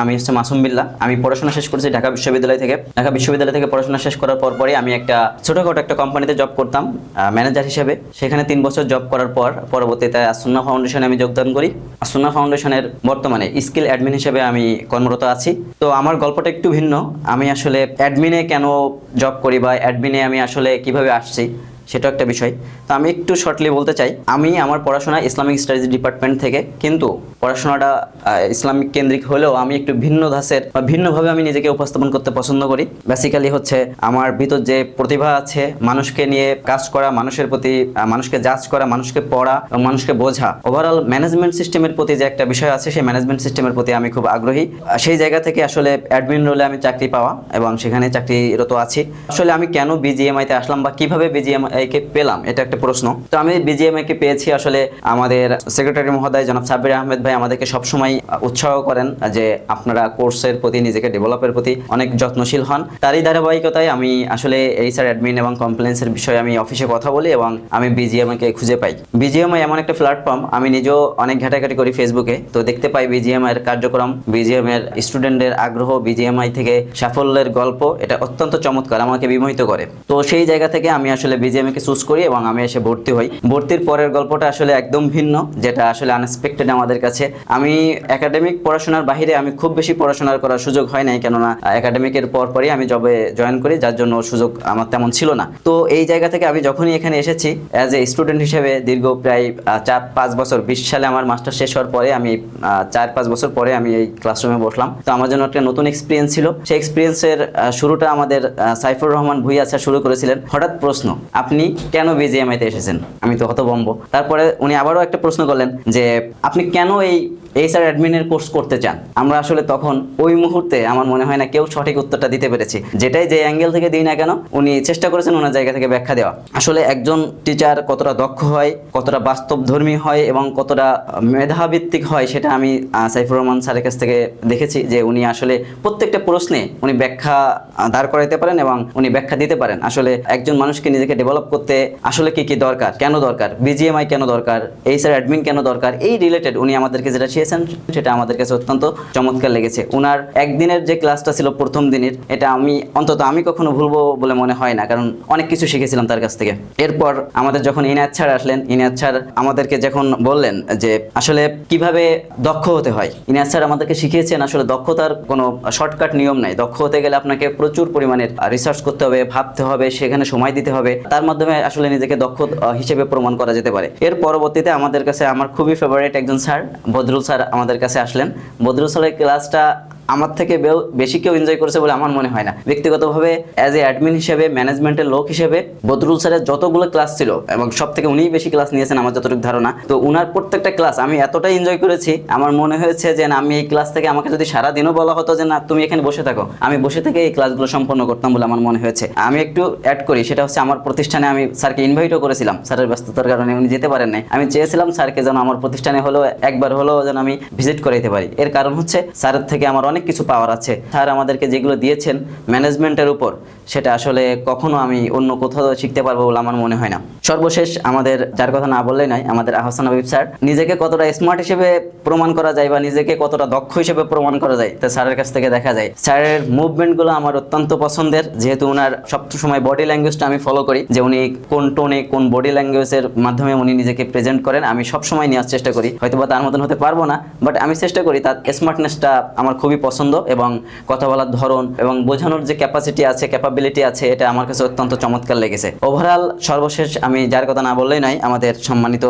আমি হচ্ছে মাসুম বিল্লাহ আমি পড়াশোনা শেষ করেছি ঢাকা বিশ্ববিদ্যালয় থেকে। ঢাকা বিশ্ববিদ্যালয় থেকে পড়াশোনা শেষ করার পর পরই আমি একটা ছোটখাটো একটা কোম্পানিতে জব করতাম ম্যানেজার হিসেবে। সেখানে তিন বছর জব করার পর পরবর্তীতে আসুন্না ফাউন্ডেশনে আমি যোগদান করি। আসুন্না ফাউন্ডেশনের বর্তমানে স্কিল অ্যাডমিন হিসেবে আমি কর্মরত আছি। তো আমার গল্পটা একটু ভিন্ন। আমি আসলে অ্যাডমিনে কেন জব করি বা অ্যাডমিনে আমি আসলে কীভাবে আসছি সেটা একটা বিষয়। তো আমি একটু শর্টলি বলতে চাই, আমি আমার পড়াশোনা ইসলামিক স্টাডিজ ডিপার্টমেন্ট থেকে, কিন্তু পড়াশোনাটা ইসলামিক কেন্দ্রিক হলেও আমি একটু ভিন্ন ধাঁচের বা ভিন্নভাবে আমি নিজেকে উপস্থাপন করতে পছন্দ করি। বেসিক্যালি হচ্ছে আমার ভিতর যে প্রতিভা আছে, মানুষকে নিয়ে কাজ করা, মানুষের প্রতি মানুষকে জাজ করা, মানুষকে পড়া এবং মানুষকে বোঝা। ওভারঅল ম্যানেজমেন্ট সিস্টেমের প্রতি যে একটা বিষয় আছে, সেই ম্যানেজমেন্ট সিস্টেমের প্রতি আমি খুব আগ্রহী। সেই জায়গা থেকে আসলে অ্যাডমিন রোলে আমি চাকরি পাওয়া এবং সেখানে চাকরিরত আছি। আসলে আমি কেন বিজিএমআই তে আসলাম বা কীভাবে বিজিএমআই কে পেলাম, এটা একটা প্রশ্ন। তো আমি বিজিএমআই কে পেয়েছি আসলে আমাদের সেক্রেটারি মহোদয় জনাব সাব্বির আহমেদ ভাই আমাদেরকে সবসময় উৎসাহ করেন যে আপনারা কোর্সের প্রতি, নিজেকে ডেভেলপের প্রতি অনেক যত্নশীল হন। তারই ধারাবাহিকতায় আমি আসলে এইচআর অ্যাডমিন এবং কমপ্লেন্সের বিষয়ে আমি অফিসে কথা বলি এবং আমি বিজিএমআই কে খুঁজে পাই। বিজিএমআই এমন একটা প্ল্যাটফর্ম আমি নিজেও অনেক ঘাটাঘাটি করি ফেসবুকে তো দেখতে পাই বিজিএমআই এর কার্যক্রম বিজিএম এর স্টুডেন্টের আগ্রহ বিজিএমআই থেকে সাফল্যের গল্প, এটা অত্যন্ত চমৎকার, আমাকে বিমোহিত করে। তো সেই জায়গা থেকে আমি আসলে বিজিএমআই কে চুজ করি এবং আমি এসে ভর্তি হই। ভর্তির পরের গল্পটা আসলে একদম ভিন্ন, যেটা আসলে আনএক্সপেক্টেড আমাদের কাছে আমি একাডেমিক পড়াশোনার বাইরে আমি খুব বেশি পড়াশোনার করার সুযোগ হয় নাই, কেননা একাডেমিকের পর পরই আমি জবে জয়েন করি, যার জন্য সুযোগ আমার তেমন ছিল না। তো এই জায়গা থেকে আমি যখনই এখানে এসেছি অ্যাজ এ স্টুডেন্ট হিসেবে দীর্ঘ প্রায় চার, পাঁচ বছর, বিশ সালে আমার মাস্টার শেষ হওয়ার পরে আমি চার, পাঁচ বছর পরে আমি এই ক্লাসরুমে বসলাম। তো আমার জন্য একটা নতুন এক্সপিরিয়েন্স ছিল। সেই এক্সপিরিয়েন্সের শুরুটা আমাদের সাইফুর রহমান ভুইয়া স্যার শুরু করেছিলেন। হঠাৎ প্রশ্ন, আপনি কেন বিজিএমআইতে এসেছেন? আমি তো হতভম্ব। তারপরে উনি আবারও একটা প্রশ্ন করলেন যে, আপনি কেন এই এই এইচআর অ্যাডমিনের কোর্স করতে চান। আমরা আসলে তখন ওই মুহূর্তে আমার মনে হয় না কেউ সঠিক উত্তরটা দিতে পেরেছি। যেটাই যে অ্যাঙ্গেল থেকে দিই না কেন, উনি চেষ্টা করেছেন ওনার জায়গা থেকে ব্যাখ্যা দেওয়া। আসলে একজন টিচার কতটা দক্ষ হয়, কতটা বাস্তবধর্মী হয় এবং কতটা মেধাভিত্তিক হয়, সেটা আমি সাইফুর রহমান স্যারের কাছ থেকে দেখেছি যে উনি আসলে প্রত্যেকটা প্রশ্নে উনি ব্যাখ্যা দাঁড় করাইতে পারেন এবং উনি ব্যাখ্যা দিতে পারেন। আসলে একজন মানুষকে নিজেকে ডেভেলপ করতে আসলে কি কি দরকার, কেন দরকার বিজিএমআই কেন দরকার এইচআর অ্যাডমিন কেন দরকার, এই রিলেটেড উনি আমাদেরকে যেটা শিখেছেন সেটা আমাদের কাছে অত্যন্ত চমৎকার লেগেছে। ওনার একদিনের যে ক্লাসটা ছিল প্রথম দিনের, এটা আমি, অন্তত আমি কখনো ভুলবো বলে মনে হয় না, কারণ অনেক কিছু শিখেছিলাম তার কাছ থেকে। এরপর আমাদের যখন ইনায়াত স্যার আসলেন, ইনায়াত স্যার আমাদেরকে যখন বললেন যে, আসলে কীভাবে দক্ষ হতে হয়, ইনায়াত স্যার আমাদেরকে শিখিয়েছেন, আসলে দক্ষতার কোনো শর্টকাট নিয়ম নাই। দক্ষ হতে গেলে আপনাকে প্রচুর পরিমাণের রিসার্চ করতে হবে, ভাবতে হবে, সেখানে সময় দিতে হবে। তার মাধ্যমে আসলে নিজেকে দক্ষ হিসেবে প্রমাণ করা যেতে পারে। এর পরবর্তীতে আমাদের কাছে আমার খুবই ফেভারিট একজন স্যার, বদরুল স্যার আমাদের কাছে আসলেন। বদরুসলের ক্লাসটা আমার থেকে বেশি কেউ এনজয় করেছে বলে আমার মনে হয় না। ব্যক্তিগতভাবে অ্যাজ এ অ্যাডমিন হিসেবে ম্যানেজমেন্টের লোক হিসেবে, বদরুল স্যারের যতগুলো ক্লাস ছিল, এবং সব থেকে উনিই বেশি ক্লাস নিয়েছেন আমার যতটুকু ধারণা, তো উনার প্রত্যেকটা ক্লাস আমি এতটাই এনজয় করেছি, আমার মনে হয়েছে যে না, আমি এই ক্লাস থেকে আমাকে যদি সারা দিনও বলা হতো যে না, তুমি এখানে বসে থাকো, আমি বসে থেকে এই ক্লাসগুলো সম্পন্ন করতাম বলে আমার মনে হয়েছে। আমি একটু অ্যাড করি, সেটা হচ্ছে আমার প্রতিষ্ঠানে আমি স্যারকে ইনভাইটও করেছিলাম স্যারের ব্যস্ততার কারণে উনি যেতে পারেন নাই। আমি চেয়েছিলাম স্যারকে যেন আমার প্রতিষ্ঠানে হলো একবার হলেও যেন আমি ভিজিট করাইতে পারি। এর কারণ হচ্ছে স্যারের থেকে আমার অনেক কিছু পাওয়ার আছে। স্যার আমাদেরকে যেগুলো দিয়েছেন ম্যানেজমেন্টের উপর, সেটা আসলে কখনো আমি অন্য কোথাও শিখতে পারব বলে আমার মনে হয় না। সর্বশেষ আমাদের যার কথা না বললেই নয়, আমাদের আহসান হাবিব স্যার। নিজেকে কতটা স্মার্ট হিসেবে প্রমাণ করা যায় বা নিজেকে কতটা দক্ষ হিসেবে প্রমাণ করা যায় তা স্যারের কাছ থেকে দেখা যায়। স্যারের মুভমেন্টগুলো আমার অত্যন্ত পছন্দের, যেহেতু ওনার সব সময় বডি ল্যাঙ্গুয়েজটা আমি ফলো করি, যে উনি কোন টোনে কোন বডি ল্যাঙ্গুয়েজের মাধ্যমে উনি নিজেকে প্রেজেন্ট করেন, আমি সব সময় নেওয়ার চেষ্টা করি। হয়তো বা তার মতন হতে পারব না বাট আমি চেষ্টা করি তার স্মার্টনেসটা আমার খুবই পছন্দ এবং কথা বলার ধরন এবং বোঝানোর যে ক্যাপাসিটি আছে ক্যাপাবিলিটি আছে, এটা আমার কাছে অত্যন্ত চমৎকার লেগেছে। ওভারঅল সর্বশেষ আমি যার কথা না বললেই নয় আমাদের সম্মানিত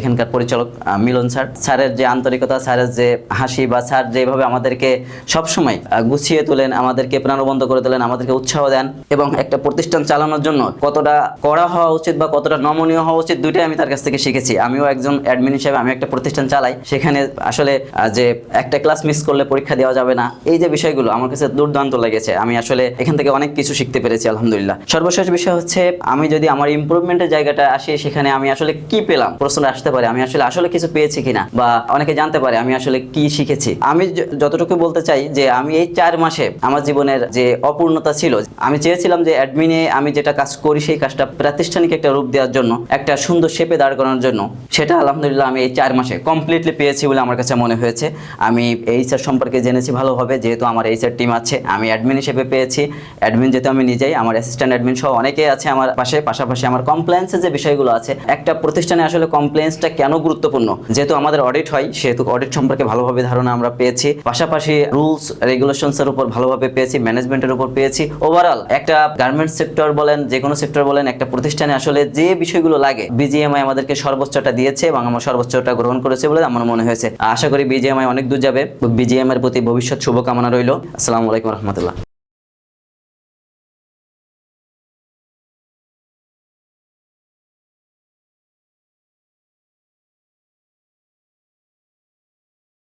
এখানকার পরিচালক মিলন স্যার। স্যারের যে আন্তরিকতা, স্যারের যে হাসি বা স্যার যেভাবে আমাদেরকে সবসময় গুছিয়ে তোলেন, আমাদেরকে প্রাণবন্ত করে তোলেন, আমাদেরকে উৎসাহ দেন এবং একটা প্রতিষ্ঠান চালানোর জন্য কতটা কড়া হওয়া উচিত বা কতটা নমনীয় হওয়া উচিত, দুইটাই আমি তার কাছ থেকে শিখেছি। আমিও একজন অ্যাডমিন হিসেবে আমি একটা প্রতিষ্ঠান চালাই। সেখানে আসলে যে একটা ক্লাস মিস করলে পরীক্ষা দেওয়া যাবে না, এই যে বিষয়গুলো আমার কাছে দুর্দান্ত লেগেছে। আমি আসলে এখান থেকে অনেক কিছু শিখতে পেরেছি, আলহামদুলিল্লাহ। সর্বশেষ বিষয় হচ্ছে, আমি যদি আমার ইমপ্রুভমেন্টের জায়গা জায়গাটা আসি, সেখানে আমি আসলে কি পেলাম? প্রশ্ন আসতে পারে, আমি আসলে আসলে কিছু পেয়েছি কিনা? বা অনেকে জানতে পারে, আমি আসলে কি শিখেছি? আমি যতটুকু বলতে চাই যে, আমি এই চার মাসে আমার জীবনের যে অপূর্ণতা ছিল, আমি চেয়েছিলাম যে অ্যাডমিনে আমি যেটা কাজ করি, সেই কাজটা প্রাতিষ্ঠানিক একটা রূপ দেওয়ার জন্য, একটা সুন্দর শেপে দাঁড় করানোর জন্য, সেটা আলহামদুলিল্লাহ আমি এই চার মাসে কমপ্লিটলি পেয়েছি বলে আমার কাছে মনে হয়েছে। আমি এইচআর সম্পর্কে জেনেছি ভালোভাবে, যেহেতু আমার এইচআর টিম আছে, আমি অ্যাডমিন হিসেবে পেয়েছি। অ্যাডমিন যেহেতু আমি নিজেই, আমার অ্যাসিস্ট্যান্ট অ্যাডমিন সহ অনেকেই আছে আমার পাশে, পাশাপাশি আমার কমপ্লেন্সের যে বিষয়গুলো আছে, একটা প্রতিষ্ঠানে আসলে কমপ্লেন্সটা কেন গুরুত্বপূর্ণ? যেহেতু আমাদের অডিট হয়, সেহেতু অডিট সম্পর্কে ভালোভাবে ধারণা আমরা পেয়েছি। পাশাপাশি রুলস রেগুলেশনসের উপর ভালোভাবে পেয়েছি ম্যানেজমেন্টের উপর পেয়েছি। ওভারঅল একটা গার্মেন্টস সেক্টর বলেন, যে কোনো সেক্টর বলেন, একটা প্রতিষ্ঠানে আসলে যে বিষয়গুলো লাগে বিজিএমআই আমাদেরকে সর্বোচ্চটা দিয়েছে এবং আমার সর্বোচ্চটা গ্রহণ করেছে বলে আমার মনে হয়েছে। আশা করি বিজিএমআই অনেক দূর যাবে। বিজিএম এর প্রতি ভবিষ্যৎ শুভকামনা রইল। আসসালামু আলাইকুম রহমতুল্লাহ।